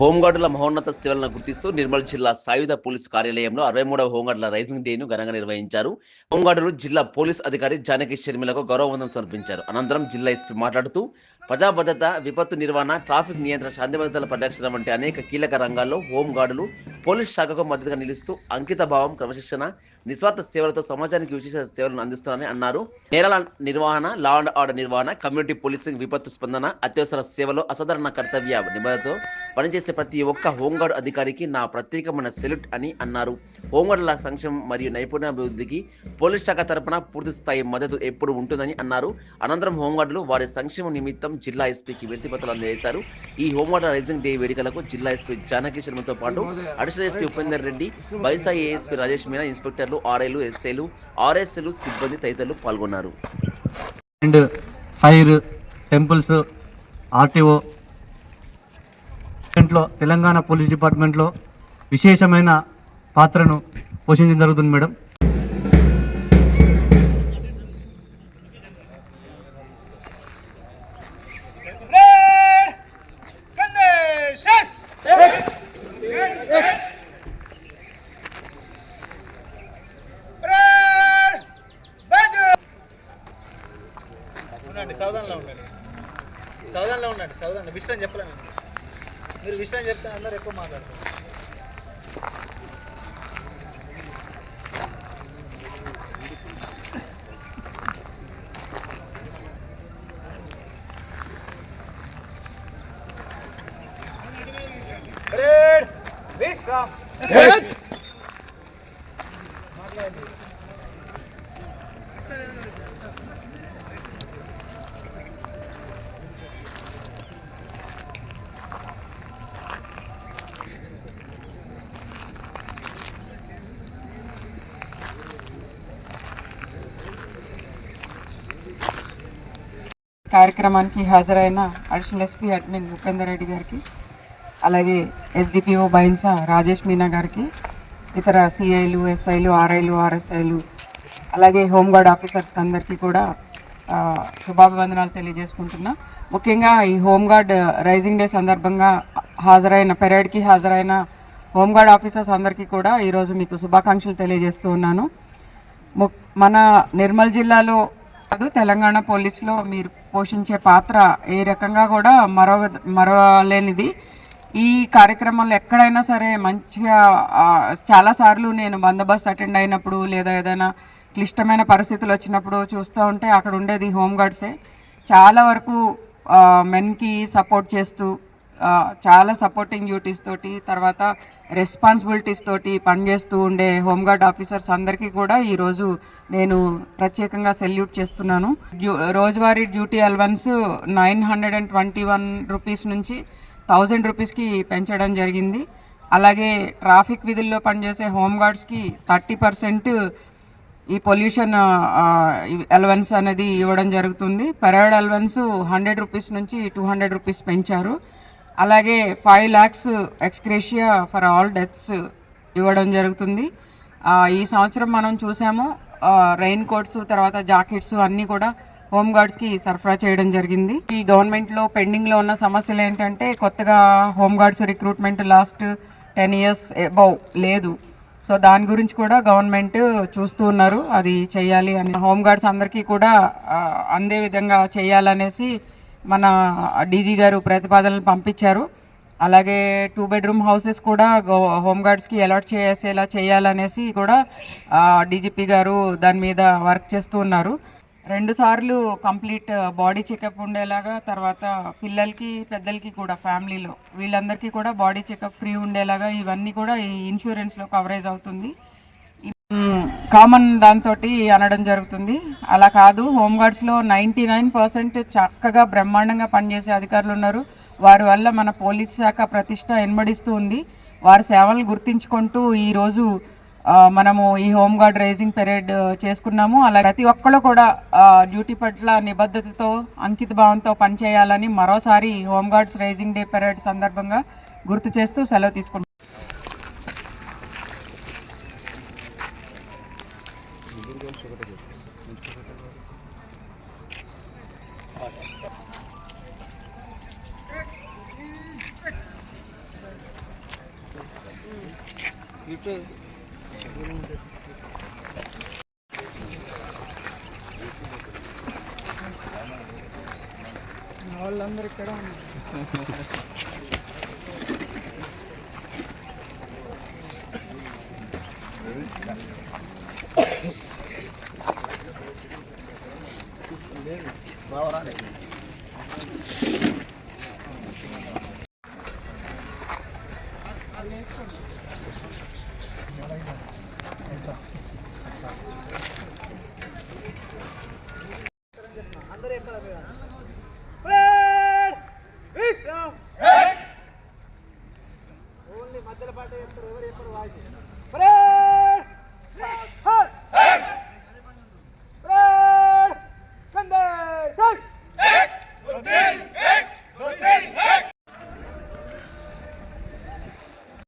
హోంగార్డుల మహోన్నత సేవలను గుర్తిస్తూ నిర్మల్ జిల్లా సాయుధ పోలీస్ కార్యాలయంలో అరవై మూడవ హోంగార్డుల రైజింగ్ డేను ఘనంగా నిర్వహించారు. హోంగార్డులు జిల్లా పోలీస్ అధికారి జానకి షర్మిలకు గౌరవవందనం సమర్పించారు. అనంతరం జిల్లా ఎస్పీ మాట్లాడుతూ ప్రజా భద్రత విపత్తు నిర్వహణ ట్రాఫిక్ నియంత్రణ శాంతి భద్రతల పరిరక్షణ వంటి అనేక కీలక రంగాల్లో హోంగార్డులు పోలీస్ శాఖకు మద్దతుగా నిలుస్తూ అంకిత భావం క్రమశిక్షణ నిస్వార్థ సేవలతో సమాజానికి విశేష సేవలను అందిస్తున్నారని అన్నారు. నేరాల నిర్వహణ లా అండ్ ఆర్డర్ నిర్వహణ కమ్యూనిటీ పోలీసింగ్ విపత్తు స్పందన అత్యవసర సేవలు అసాధారణ కర్తవ్య నిబంధనతో పనిచేసే ప్రతి ఒక్క హోంగార్డ్ అధికారికి నా ప్రత్యేకమైన సెల్యూట్ అని అన్నారు. హోంగార్డుల సంక్షేమం మరియు నైపుణ్యాభివృద్ధికి పోలీస్ శాఖ తరపున పూర్తి స్థాయి మద్దతు ఎప్పుడు ఉంటుందని అన్నారు. అనంతరం హోంగార్డులు వారి సంక్షేమం నిమిత్తం జిల్లా ఎస్పీకి వినతి పత్రాలు అందజేశారు. ఈ హోంగార్డ్ రైజింగ్ డే వేడుకలకు జిల్లా ఎస్పీ జానకి శర్మతో పాటు additional SP Upender Reddy Baisa ASP Rajesh Meena ఇన్స్పెక్టర్లు ఆర్ఐలు ఎస్ఐలు ఆర్ఎస్ఎలు సిబ్బంది తదితరులు పాల్గొన్నారు. అండ్ ఫైర్ టెంపుల్స్ ఆర్టీఓ లో తెలంగాణ పోలీస్ డిపార్ట్మెంట్లో విశేషమైన పాత్రను పోషించడం జరుగుతుంది మేడం. ఉండండి సౌదాన్లో ఉండండి. సౌదాన్లో ఉండండి సౌదాన్లో విషయం చెప్పలేము మీరు విషయం చెప్తే అందరూ ఎక్కువ మాట్లాడతారు. కార్యక్రమానికి హాజరైన additional SP admin Upender Reddy గారికి అలాగే ఎస్డిపిఓ బైన్సా రాజేష్ మీనా గారికి ఇతర సిఐలు ఎస్ఐలు ఆర్ఐలు ఆర్ఎస్ఐలు అలాగే హోంగార్డ్ ఆఫీసర్స్ అందరికీ కూడా శుభాభివందనాలు తెలియజేసుకుంటున్నా. ముఖ్యంగా ఈ హోంగార్డ్ రైజింగ్ డే సందర్భంగా హాజరైన పెరేడ్కి హాజరైన హోంగార్డ్ ఆఫీసర్స్ అందరికీ కూడా ఈరోజు మీకు శుభాకాంక్షలు తెలియజేస్తూ ఉన్నాను. ము- మన నిర్మల్ జిల్లాలో కాదు తెలంగాణ పోలీసులో మీరు పోషించే పాత్ర ఏ రకంగా కూడా మరో మరవలేనిది ఈ కార్యక్రమంలో ఎక్కడైనా సరే మంచిగా చాలాసార్లు నేను బందోబస్తు అటెండ్ అయినప్పుడు లేదా ఏదైనా క్లిష్టమైన పరిస్థితులు వచ్చినప్పుడు చూస్తూ ఉంటే అక్కడ ఉండేది హోంగార్డ్సే చాలా వరకు మెన్కి సపోర్ట్ చేస్తూ చాలా సపోర్టింగ్ డ్యూటీస్ తోటి తర్వాత రెస్పాన్సిబిలిటీస్ తోటి పనిచేస్తూ ఉండే హోంగార్డ్ ఆఫీసర్స్ అందరికీ కూడా ఈరోజు నేను ప్రత్యేకంగా సెల్యూట్ చేస్తున్నాను. డ్యూ- రోజువారీ duty allowance nine hundred and twenty one rupees నుంచి థౌజండ్ రూపీస్కి పెంచడం జరిగింది. అలాగే ట్రాఫిక్ విధుల్లో పనిచేసే హోంగార్డ్స్కి థర్టీ పర్సెంట్ ఈ పొల్యూషన్ అలవెన్స్ అనేది ఇవ్వడం జరుగుతుంది. పరేడ్ అలవెన్స్ హండ్రెడ్ రూపీస్ నుంచి టూ హండ్రెడ్ రూపీస్ పెంచారు. అలాగే five lakhs ex gratia for all deaths ఇవ్వడం జరుగుతుంది. ఈ సంవత్సరం మనం చూసాము రెయిన్ కోట్స్ తర్వాత జాకెట్స్ అన్నీ కూడా హోమ్ గార్డ్స్కి సరఫరా చేయడం జరిగింది. ఈ గవర్నమెంట్లో పెండింగ్లో ఉన్న సమస్యలు ఏంటంటే కొత్తగా home guards recruitment last ten years above లేదు. సో దాని గురించి కూడా గవర్నమెంట్ చూస్తూ ఉన్నారు అది చేయాలి అని. హోమ్ గార్డ్స్ అందరికీ కూడా అందే విధంగా చేయాలనేసి మన డీజీ గారు ప్రతిపాదనలు పంపించారు. అలాగే టూ బెడ్రూమ్ హౌసెస్ కూడా హోంగార్డ్స్కి హోమ్ గార్డ్స్కి అలాట్ చేసేలా చేయాలనేసి కూడా డీజీపీ గారు దాని మీద వర్క్ చేస్తూ ఉన్నారు. రెండు సార్లు కంప్లీట్ బాడీ చెకప్ ఉండేలాగా తర్వాత పిల్లలకి పెద్దలకి కూడా ఫ్యామిలీలో వీళ్ళందరికీ కూడా బాడీ చెకప్ ఫ్రీ ఉండేలాగా ఇవన్నీ కూడా ఈ ఇన్సూరెన్స్లో కవరేజ్ అవుతుంది. కామన్ దాంతో అనడం జరుగుతుంది. అలా కాదు హోంగార్డ్స్లో నైంటీ నైన్ పర్సెంట్ చక్కగా బ్రహ్మాండంగా పనిచేసే అధికారులు ఉన్నారు. వారి వల్ల మన పోలీస్ శాఖ ప్రతిష్ట ఎనబడిస్తూ ఉంది. వారి సేవలను గుర్తించుకుంటూ ఈరోజు మనము ఈ హోమ్ గార్డ్ రైజింగ్ పెరేడ్ చేసుకున్నాము. అలా ప్రతి ఒక్కళ్ళు కూడా డ్యూటీ పట్ల నిబద్ధతతో అంకిత భావంతో పనిచేయాలని మరోసారి home guards raising day parade సందర్భంగా గుర్తు చేస్తూ సెలవు తీసుకుంటాం వాళ్ళందరూ ఇక్కడ ఉన్నారు ఓన్లీ మధ్యలో పాట చెప్తారు ఎవరు చెప్పరు వాయిస్.